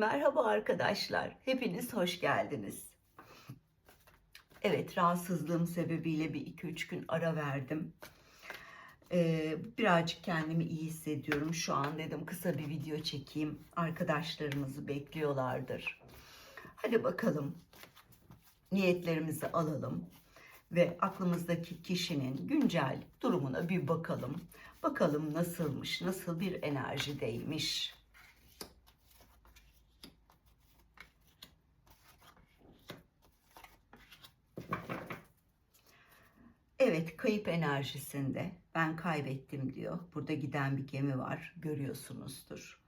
Merhaba arkadaşlar. Hepiniz hoş geldiniz. Evet, rahatsızlığım sebebiyle bir iki üç gün ara verdim. Ee, birazcık kendimi iyi hissediyorum. Şu an dedim kısa bir video çekeyim. Arkadaşlarımızı bekliyorlardır. Hadi bakalım. Niyetlerimizi alalım ve aklımızdaki kişinin güncel durumuna bir bakalım. Bakalım nasılmış, nasıl bir enerjideymiş. Evet, kayıp enerjisinde ben kaybettim diyor. Burada giden bir gemi var, görüyorsunuzdur.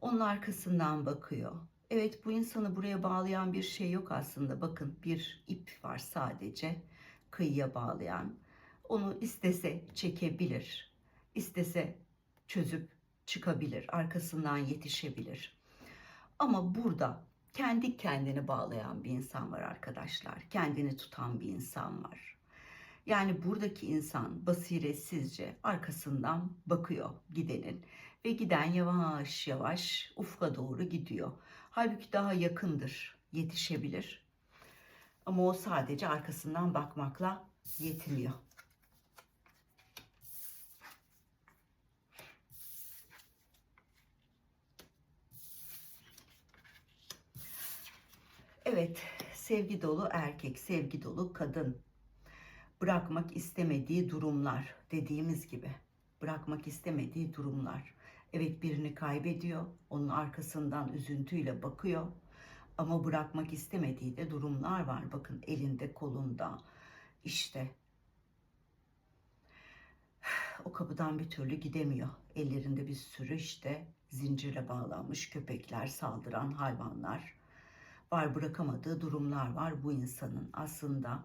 Onun arkasından bakıyor. Evet, bu insanı buraya bağlayan bir şey yok aslında. Bakın bir ip var sadece kıyıya bağlayan. Onu istese çekebilir. istese çözüp çıkabilir. Arkasından yetişebilir. Ama burada kendi kendini bağlayan bir insan var arkadaşlar. Kendini tutan bir insan var. Yani buradaki insan basiretsizce arkasından bakıyor gidenin ve giden yavaş yavaş ufka doğru gidiyor. Halbuki daha yakındır, yetişebilir. Ama o sadece arkasından bakmakla yetiniyor. Evet, sevgi dolu erkek, sevgi dolu kadın. Bırakmak istemediği durumlar dediğimiz gibi. Bırakmak istemediği durumlar. Evet birini kaybediyor, onun arkasından üzüntüyle bakıyor. Ama bırakmak istemediği de durumlar var. Bakın elinde, kolunda. işte o kapıdan bir türlü gidemiyor. Ellerinde bir sürü işte zincirle bağlanmış köpekler, saldıran hayvanlar var. Bırakamadığı durumlar var bu insanın. Aslında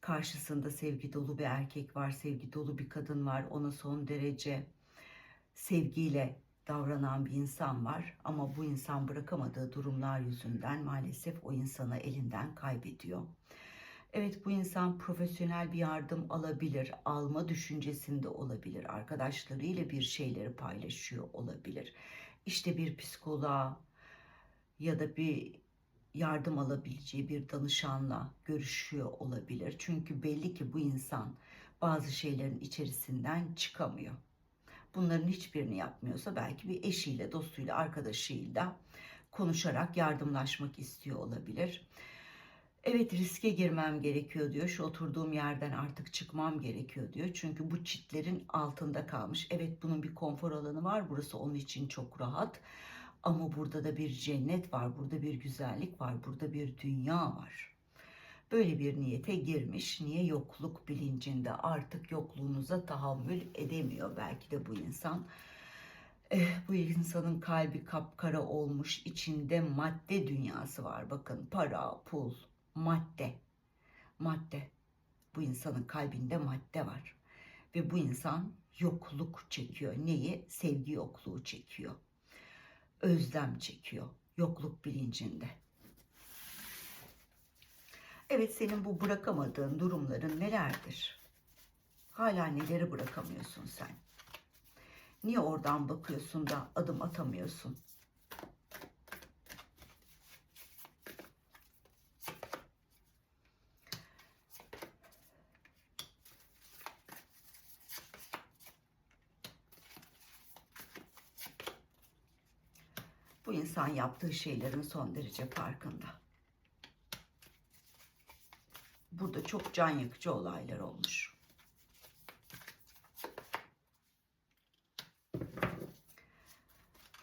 karşısında sevgi dolu bir erkek var, sevgi dolu bir kadın var. Ona son derece sevgiyle davranan bir insan var ama bu insan bırakamadığı durumlar yüzünden maalesef o insanı elinden kaybediyor. Evet bu insan profesyonel bir yardım alabilir, alma düşüncesinde olabilir, arkadaşlarıyla bir şeyleri paylaşıyor olabilir. İşte bir psikoloğa ya da bir yardım alabileceği bir danışanla görüşüyor olabilir. Çünkü belli ki bu insan bazı şeylerin içerisinden çıkamıyor. Bunların hiçbirini yapmıyorsa belki bir eşiyle, dostuyla, arkadaşıyla konuşarak yardımlaşmak istiyor olabilir. Evet riske girmem gerekiyor diyor. Şu oturduğum yerden artık çıkmam gerekiyor diyor. Çünkü bu çitlerin altında kalmış. Evet bunun bir konfor alanı var. Burası onun için çok rahat. Ama burada da bir cennet var. Burada bir güzellik var. Burada bir dünya var. Böyle bir niyete girmiş. Niye yokluk bilincinde artık yokluğunuza tahammül edemiyor belki de bu insan. Eh, bu insanın kalbi kapkara olmuş. içinde madde dünyası var. Bakın para, pul, madde. Madde. Bu insanın kalbinde madde var. Ve bu insan yokluk çekiyor. Neyi? Sevgi yokluğu çekiyor. Özlem çekiyor. Yokluk bilincinde. Evet senin bu bırakamadığın durumların nelerdir? Hala neleri bırakamıyorsun sen? Niye oradan bakıyorsun da adım atamıyorsun? Bu insan yaptığı şeylerin son derece farkında. Burada çok can yakıcı olaylar olmuş.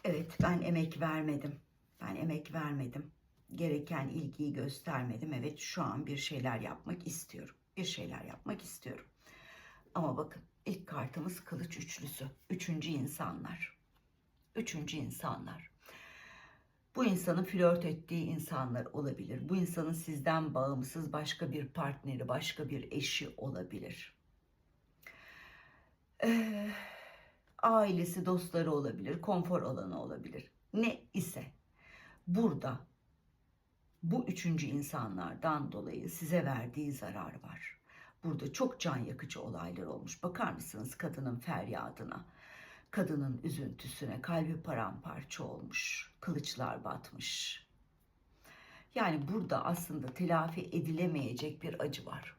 Evet ben emek vermedim. Ben emek vermedim. Gereken ilgiyi göstermedim. Evet şu an bir şeyler yapmak istiyorum. Bir şeyler yapmak istiyorum. Ama bakın ilk kartımız kılıç üçlüsü. Üçüncü insanlar. Üçüncü insanlar. Bu insanın flört ettiği insanlar olabilir. Bu insanın sizden bağımsız başka bir partneri, başka bir eşi olabilir. Ee, ailesi, dostları olabilir, konfor alanı olabilir. Ne ise burada bu üçüncü insanlardan dolayı size verdiği zarar var. Burada çok can yakıcı olaylar olmuş. Bakar mısınız kadının feryadına? Kadının üzüntüsüne kalbi paramparça olmuş, kılıçlar batmış. Yani burada aslında telafi edilemeyecek bir acı var.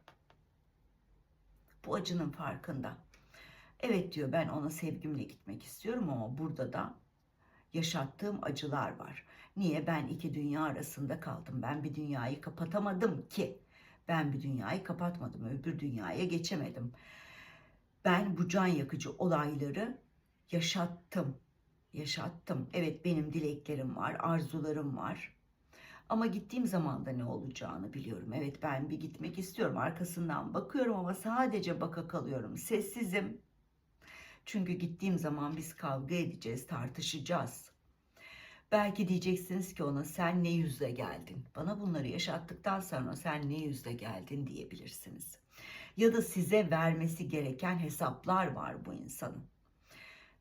Bu acının farkında. Evet diyor ben ona sevgimle gitmek istiyorum ama burada da yaşattığım acılar var. Niye? Ben iki dünya arasında kaldım. Ben bir dünyayı kapatamadım ki. Ben bir dünyayı kapatmadım. Öbür dünyaya geçemedim. Ben bu can yakıcı olayları yaşattım. Yaşattım. Evet benim dileklerim var, arzularım var. Ama gittiğim zaman da ne olacağını biliyorum. Evet ben bir gitmek istiyorum. Arkasından bakıyorum ama sadece baka kalıyorum. Sessizim. Çünkü gittiğim zaman biz kavga edeceğiz, tartışacağız. Belki diyeceksiniz ki ona sen ne yüzle geldin? Bana bunları yaşattıktan sonra sen ne yüzle geldin diyebilirsiniz. Ya da size vermesi gereken hesaplar var bu insanın.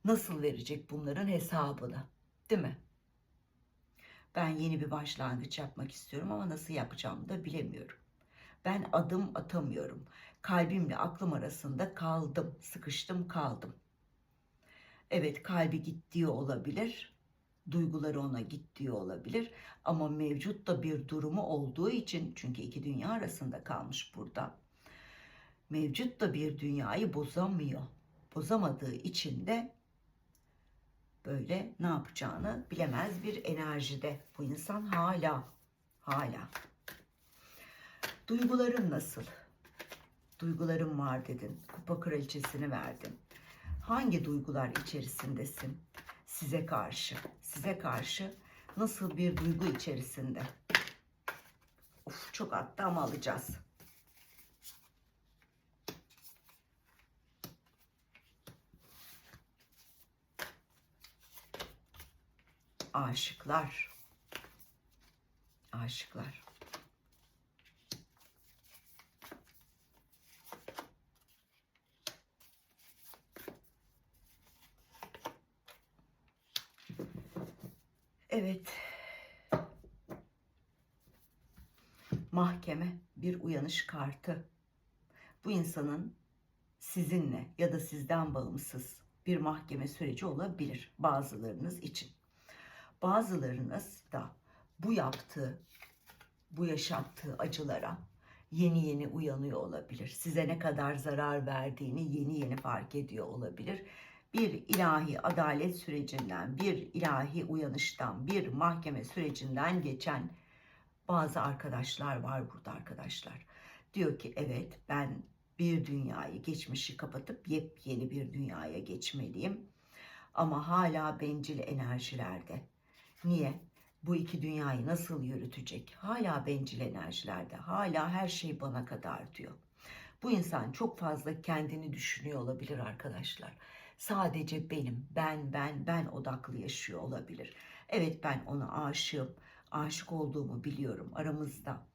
Nasıl verecek bunların hesabını? Değil mi? Ben yeni bir başlangıç yapmak istiyorum ama nasıl yapacağımı da bilemiyorum. Ben adım atamıyorum. Kalbimle aklım arasında kaldım, sıkıştım kaldım. Evet kalbi gittiği olabilir, duyguları ona gittiği olabilir ama mevcut da bir durumu olduğu için çünkü iki dünya arasında kalmış burada. Mevcut da bir dünyayı bozamıyor. Bozamadığı için de böyle ne yapacağını bilemez bir enerjide. Bu insan hala hala. Duyguların nasıl? Duygularım var dedin. Kupa kraliçesini verdin. Hangi duygular içerisindesin? Size karşı, size karşı nasıl bir duygu içerisinde? Of çok attı ama alacağız. Aşıklar. Aşıklar. Evet. Mahkeme bir uyanış kartı. Bu insanın sizinle ya da sizden bağımsız bir mahkeme süreci olabilir bazılarınız için. Bazılarınız da bu yaptığı, bu yaşattığı acılara yeni yeni uyanıyor olabilir. Size ne kadar zarar verdiğini yeni yeni fark ediyor olabilir bir ilahi adalet sürecinden, bir ilahi uyanıştan, bir mahkeme sürecinden geçen bazı arkadaşlar var burada arkadaşlar. Diyor ki evet ben bir dünyayı, geçmişi kapatıp yepyeni bir dünyaya geçmeliyim. Ama hala bencil enerjilerde. Niye? Bu iki dünyayı nasıl yürütecek? Hala bencil enerjilerde. Hala her şey bana kadar diyor. Bu insan çok fazla kendini düşünüyor olabilir arkadaşlar sadece benim, ben, ben, ben odaklı yaşıyor olabilir. Evet ben ona aşığım, aşık olduğumu biliyorum. Aramızda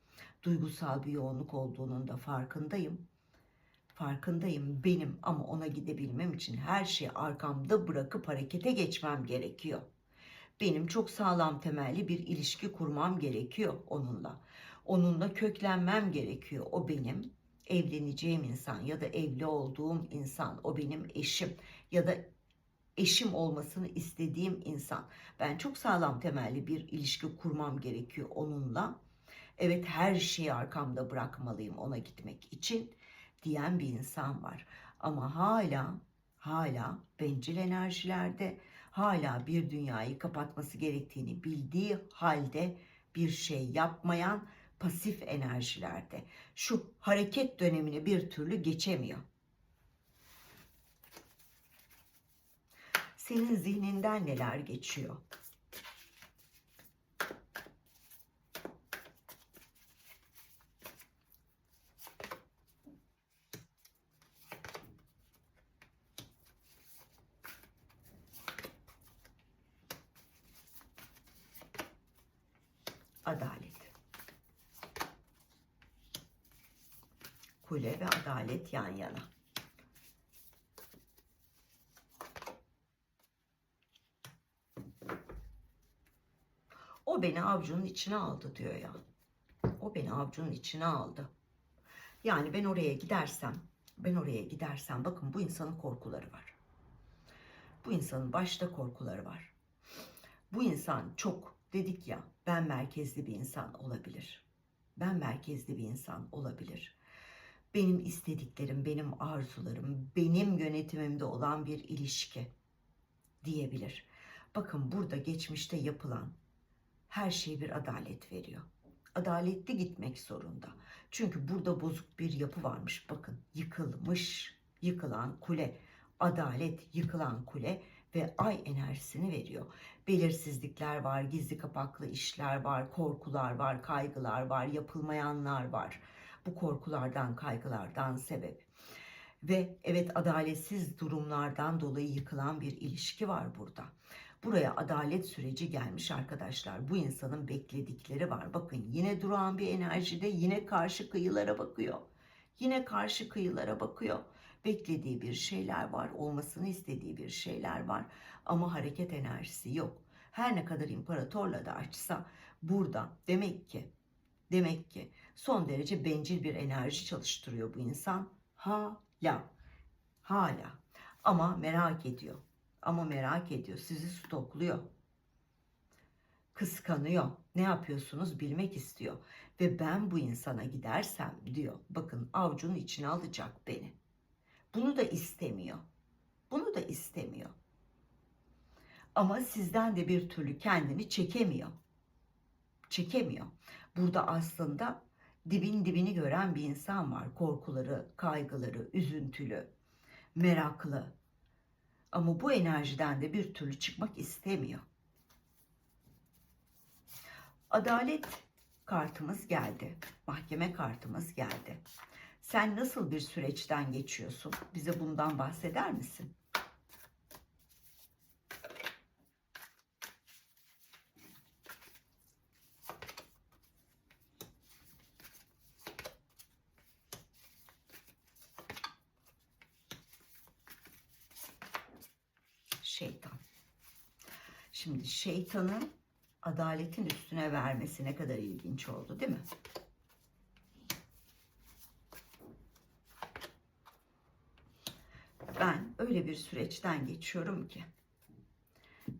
duygusal bir yoğunluk olduğunun da farkındayım. Farkındayım benim ama ona gidebilmem için her şeyi arkamda bırakıp harekete geçmem gerekiyor. Benim çok sağlam temelli bir ilişki kurmam gerekiyor onunla. Onunla köklenmem gerekiyor. O benim evleneceğim insan ya da evli olduğum insan, o benim eşim ya da eşim olmasını istediğim insan. Ben çok sağlam temelli bir ilişki kurmam gerekiyor onunla. Evet her şeyi arkamda bırakmalıyım ona gitmek için diyen bir insan var. Ama hala hala bencil enerjilerde hala bir dünyayı kapatması gerektiğini bildiği halde bir şey yapmayan pasif enerjilerde. Şu hareket dönemini bir türlü geçemiyor. Senin zihninden neler geçiyor? Adalet. Kule ve adalet yan yana. O beni avcunun içine aldı diyor ya. O beni avcunun içine aldı. Yani ben oraya gidersem, ben oraya gidersem bakın bu insanın korkuları var. Bu insanın başta korkuları var. Bu insan çok dedik ya ben merkezli bir insan olabilir. Ben merkezli bir insan olabilir. Benim istediklerim, benim arzularım, benim yönetimimde olan bir ilişki diyebilir. Bakın burada geçmişte yapılan her şey bir adalet veriyor. Adaletli gitmek zorunda. Çünkü burada bozuk bir yapı varmış. Bakın yıkılmış, yıkılan kule, adalet, yıkılan kule ve ay enerjisini veriyor. Belirsizlikler var, gizli kapaklı işler var, korkular var, kaygılar var, yapılmayanlar var. Bu korkulardan, kaygılardan sebep. Ve evet adaletsiz durumlardan dolayı yıkılan bir ilişki var burada. Buraya adalet süreci gelmiş arkadaşlar. Bu insanın bekledikleri var. Bakın yine durağan bir enerjide yine karşı kıyılara bakıyor. Yine karşı kıyılara bakıyor. Beklediği bir şeyler var, olmasını istediği bir şeyler var ama hareket enerjisi yok. Her ne kadar imparatorla da açsa burada demek ki demek ki son derece bencil bir enerji çalıştırıyor bu insan. Hala. Hala. Ama merak ediyor. Ama merak ediyor. Sizi stokluyor. Kıskanıyor. Ne yapıyorsunuz bilmek istiyor. Ve ben bu insana gidersem diyor. Bakın avcunun içine alacak beni. Bunu da istemiyor. Bunu da istemiyor. Ama sizden de bir türlü kendini çekemiyor. Çekemiyor. Burada aslında dibin dibini gören bir insan var. Korkuları, kaygıları, üzüntülü, meraklı. Ama bu enerjiden de bir türlü çıkmak istemiyor. Adalet kartımız geldi. Mahkeme kartımız geldi. Sen nasıl bir süreçten geçiyorsun? Bize bundan bahseder misin? Şimdi şeytanın adaletin üstüne vermesi ne kadar ilginç oldu değil mi? Ben öyle bir süreçten geçiyorum ki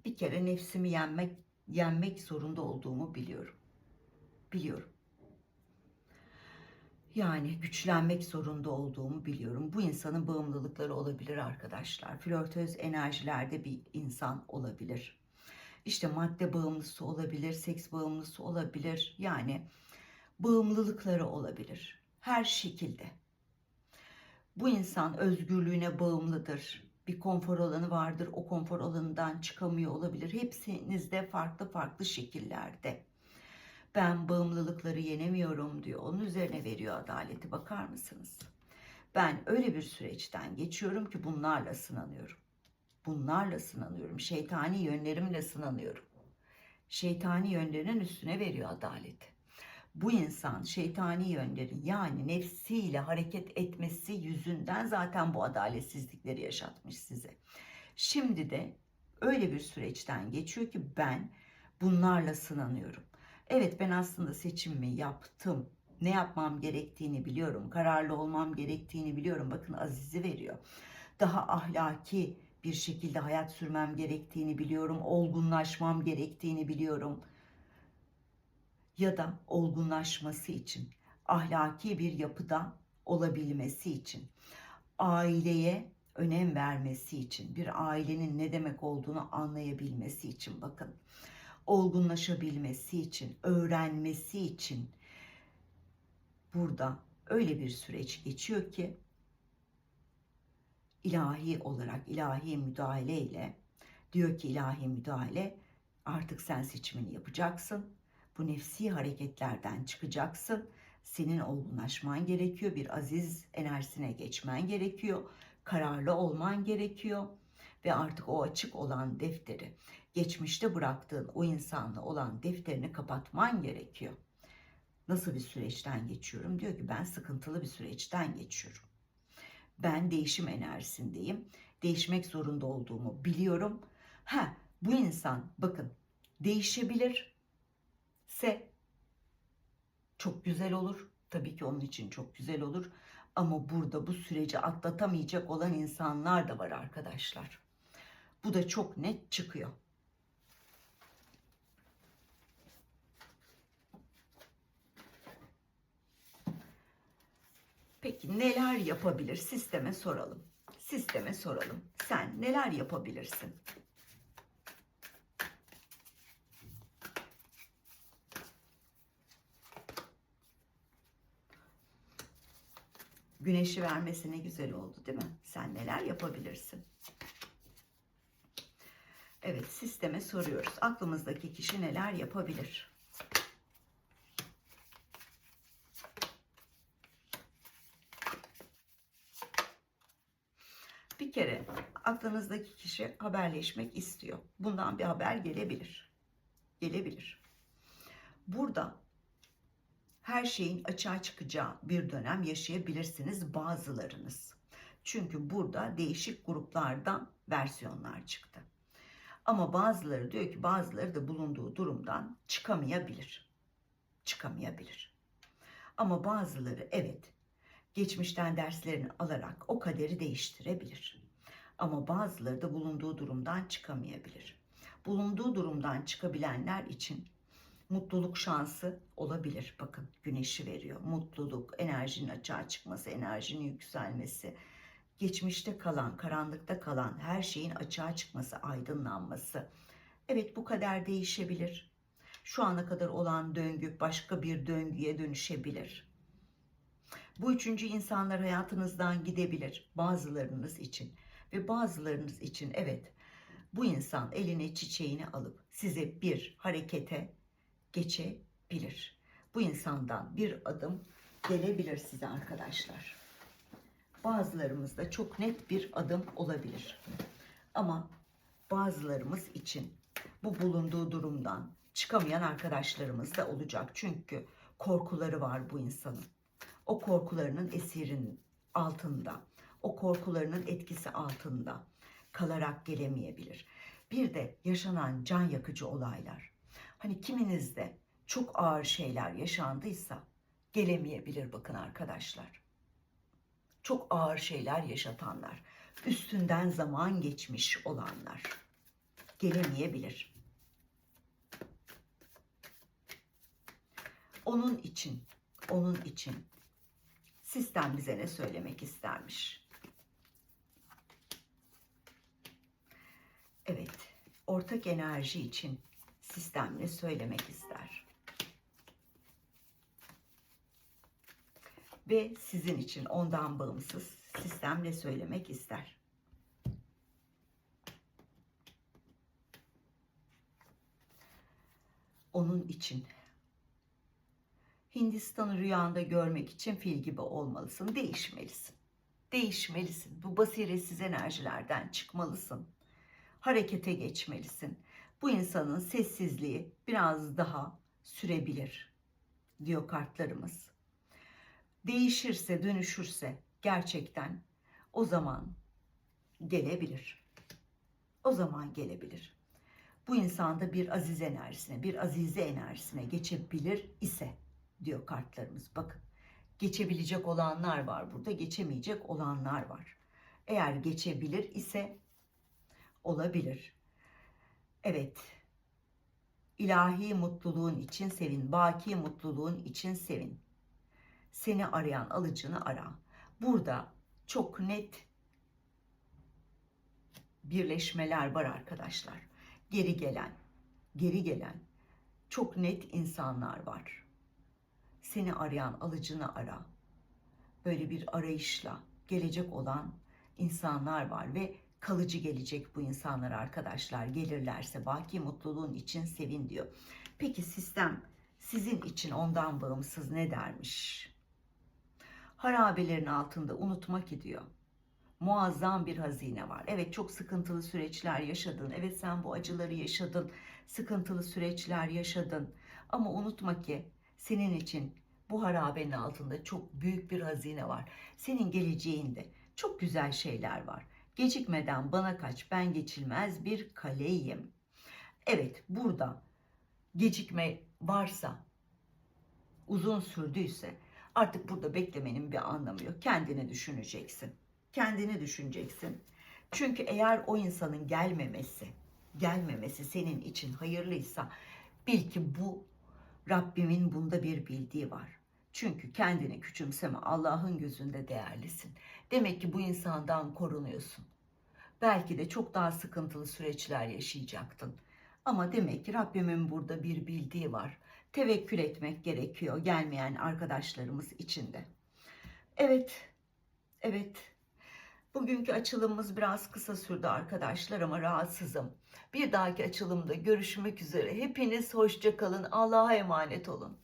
bir kere nefsimi yenmek yenmek zorunda olduğumu biliyorum. Biliyorum. Yani güçlenmek zorunda olduğumu biliyorum. Bu insanın bağımlılıkları olabilir arkadaşlar. Flörtöz enerjilerde bir insan olabilir. İşte madde bağımlısı olabilir, seks bağımlısı olabilir. Yani bağımlılıkları olabilir. Her şekilde. Bu insan özgürlüğüne bağımlıdır. Bir konfor alanı vardır. O konfor alanından çıkamıyor olabilir. Hepsinizde farklı farklı şekillerde. Ben bağımlılıkları yenemiyorum diyor. Onun üzerine veriyor adaleti. Bakar mısınız? Ben öyle bir süreçten geçiyorum ki bunlarla sınanıyorum. Bunlarla sınanıyorum. Şeytani yönlerimle sınanıyorum. Şeytani yönlerinin üstüne veriyor adaleti bu insan şeytani yönlerin yani nefsiyle hareket etmesi yüzünden zaten bu adaletsizlikleri yaşatmış size. Şimdi de öyle bir süreçten geçiyor ki ben bunlarla sınanıyorum. Evet ben aslında seçimimi yaptım. Ne yapmam gerektiğini biliyorum. Kararlı olmam gerektiğini biliyorum. Bakın Aziz'i veriyor. Daha ahlaki bir şekilde hayat sürmem gerektiğini biliyorum. Olgunlaşmam gerektiğini biliyorum ya da olgunlaşması için, ahlaki bir yapıda olabilmesi için, aileye önem vermesi için, bir ailenin ne demek olduğunu anlayabilmesi için bakın. Olgunlaşabilmesi için, öğrenmesi için burada öyle bir süreç geçiyor ki ilahi olarak ilahi müdahale ile diyor ki ilahi müdahale artık sen seçimini yapacaksın bu nefsi hareketlerden çıkacaksın. Senin olgunlaşman gerekiyor. Bir aziz enerjisine geçmen gerekiyor. Kararlı olman gerekiyor. Ve artık o açık olan defteri, geçmişte bıraktığın o insanla olan defterini kapatman gerekiyor. Nasıl bir süreçten geçiyorum? Diyor ki ben sıkıntılı bir süreçten geçiyorum. Ben değişim enerjisindeyim. Değişmek zorunda olduğumu biliyorum. Ha bu insan bakın değişebilir se çok güzel olur. Tabii ki onun için çok güzel olur. Ama burada bu süreci atlatamayacak olan insanlar da var arkadaşlar. Bu da çok net çıkıyor. Peki neler yapabilir? Sisteme soralım. Sisteme soralım. Sen neler yapabilirsin? Güneşi vermesi ne güzel oldu değil mi? Sen neler yapabilirsin? Evet, sisteme soruyoruz. Aklımızdaki kişi neler yapabilir? Bir kere aklınızdaki kişi haberleşmek istiyor. Bundan bir haber gelebilir. Gelebilir. Burada her şeyin açığa çıkacağı bir dönem yaşayabilirsiniz bazılarınız. Çünkü burada değişik gruplardan versiyonlar çıktı. Ama bazıları diyor ki bazıları da bulunduğu durumdan çıkamayabilir. Çıkamayabilir. Ama bazıları evet geçmişten derslerini alarak o kaderi değiştirebilir. Ama bazıları da bulunduğu durumdan çıkamayabilir. Bulunduğu durumdan çıkabilenler için mutluluk şansı olabilir. Bakın güneşi veriyor. Mutluluk, enerjinin açığa çıkması, enerjinin yükselmesi, geçmişte kalan, karanlıkta kalan her şeyin açığa çıkması, aydınlanması. Evet bu kader değişebilir. Şu ana kadar olan döngü başka bir döngüye dönüşebilir. Bu üçüncü insanlar hayatınızdan gidebilir bazılarınız için ve bazılarınız için evet bu insan eline çiçeğini alıp size bir harekete geçebilir. Bu insandan bir adım gelebilir size arkadaşlar. Bazılarımızda çok net bir adım olabilir. Ama bazılarımız için bu bulunduğu durumdan çıkamayan arkadaşlarımız da olacak. Çünkü korkuları var bu insanın. O korkularının esirin altında, o korkularının etkisi altında kalarak gelemeyebilir. Bir de yaşanan can yakıcı olaylar. Hani kiminizde çok ağır şeyler yaşandıysa gelemeyebilir bakın arkadaşlar. Çok ağır şeyler yaşatanlar, üstünden zaman geçmiş olanlar gelemeyebilir. Onun için, onun için sistem bize ne söylemek istermiş? Evet, ortak enerji için sistem ne söylemek ister? Ve sizin için ondan bağımsız sistem ne söylemek ister? Onun için Hindistan'ı rüyanda görmek için fil gibi olmalısın. Değişmelisin. Değişmelisin. Bu basiretsiz enerjilerden çıkmalısın. Harekete geçmelisin. Bu insanın sessizliği biraz daha sürebilir diyor kartlarımız. Değişirse, dönüşürse gerçekten o zaman gelebilir. O zaman gelebilir. Bu insanda bir aziz enerjisine, bir azize enerjisine geçebilir ise diyor kartlarımız. Bakın geçebilecek olanlar var burada, geçemeyecek olanlar var. Eğer geçebilir ise olabilir. Evet. İlahi mutluluğun için sevin, baki mutluluğun için sevin. Seni arayan alıcını ara. Burada çok net birleşmeler var arkadaşlar. Geri gelen, geri gelen çok net insanlar var seni arayan alıcını ara. Böyle bir arayışla gelecek olan insanlar var ve kalıcı gelecek bu insanlar arkadaşlar. Gelirlerse baki mutluluğun için sevin diyor. Peki sistem sizin için ondan bağımsız ne dermiş? Harabelerin altında unutmak gidiyor. Muazzam bir hazine var. Evet çok sıkıntılı süreçler yaşadın. Evet sen bu acıları yaşadın. Sıkıntılı süreçler yaşadın. Ama unutma ki senin için bu harabenin altında çok büyük bir hazine var. Senin geleceğinde çok güzel şeyler var. Gecikmeden bana kaç ben geçilmez bir kaleyim. Evet burada gecikme varsa uzun sürdüyse artık burada beklemenin bir anlamı yok. Kendini düşüneceksin. Kendini düşüneceksin. Çünkü eğer o insanın gelmemesi, gelmemesi senin için hayırlıysa bil ki bu Rabbimin bunda bir bildiği var. Çünkü kendini küçümseme Allah'ın gözünde değerlisin. Demek ki bu insandan korunuyorsun. Belki de çok daha sıkıntılı süreçler yaşayacaktın. Ama demek ki Rabbimin burada bir bildiği var. Tevekkül etmek gerekiyor gelmeyen arkadaşlarımız için de. Evet, evet. Bugünkü açılımımız biraz kısa sürdü arkadaşlar ama rahatsızım. Bir dahaki açılımda görüşmek üzere. Hepiniz hoşça kalın. Allah'a emanet olun.